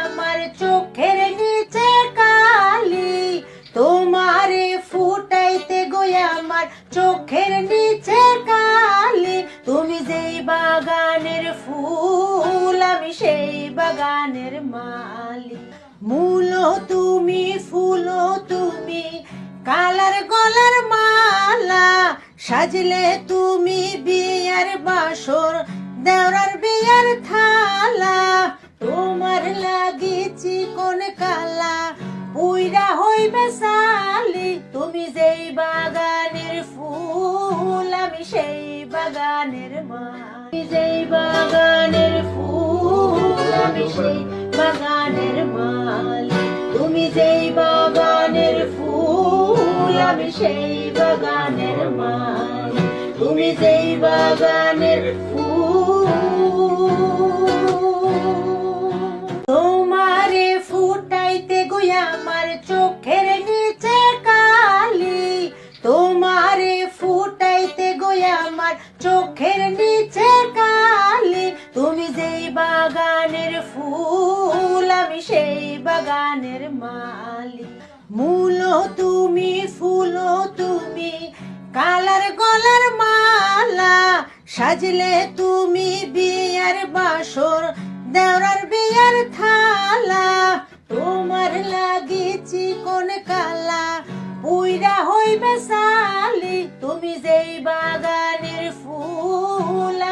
আমার চোখের নিচে কালি, তোমারে ফুটাইতে গো আমার চোখের নিচে কালি। তুমি যেই বাগানের ফুল, আমি সেই বাগানের মালি মূল তুমি, ফুল তুমি, কালার গলার মালা, সাজলে তুমি বিয়ার বাসর, দেওরার বিয়ার থালা। তোমার লাগিছি কোন কালা, পুইরা হইবে সালি, তুমি যেই বাগানের ফুল, আমি সেই বাগানের মালি যেই বাগানের ফুল, আমি সেই বাগানের মালি তুমি যেই বাগানের ফুল, আমি সেই বাগানের মালি তুমি যেই বাগানের আমার চোখের নিচে কালি, তোমারে ফুটাইতে গুয়া আমার চোখের নিচে কালি। তুমি যেই বাগানের ফুল, আমি সেই বাগানের মালি। মূল তুমি, ফুল তুমি, কালার গলার মালা, সাজলে তুমি বিয়ার বাসর, দেওরার বিয়ার থালা। তোমার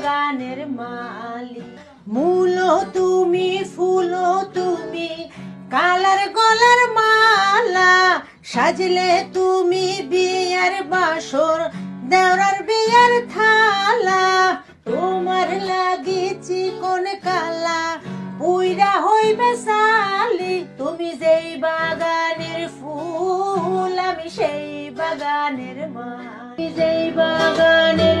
বাগানের মালি মূল তুমি, ফুল তুমি, কালার গলার মালা সাজলে তুমি বিয়ার বাসর, দেওরার বিয়ার থালা। তোমার লাগিছি কোন কালা, পুইরা হইবে সালি। তুমি যেই বাগানের ফুল, আমি সেই বাগানের মালি যেই বাগানের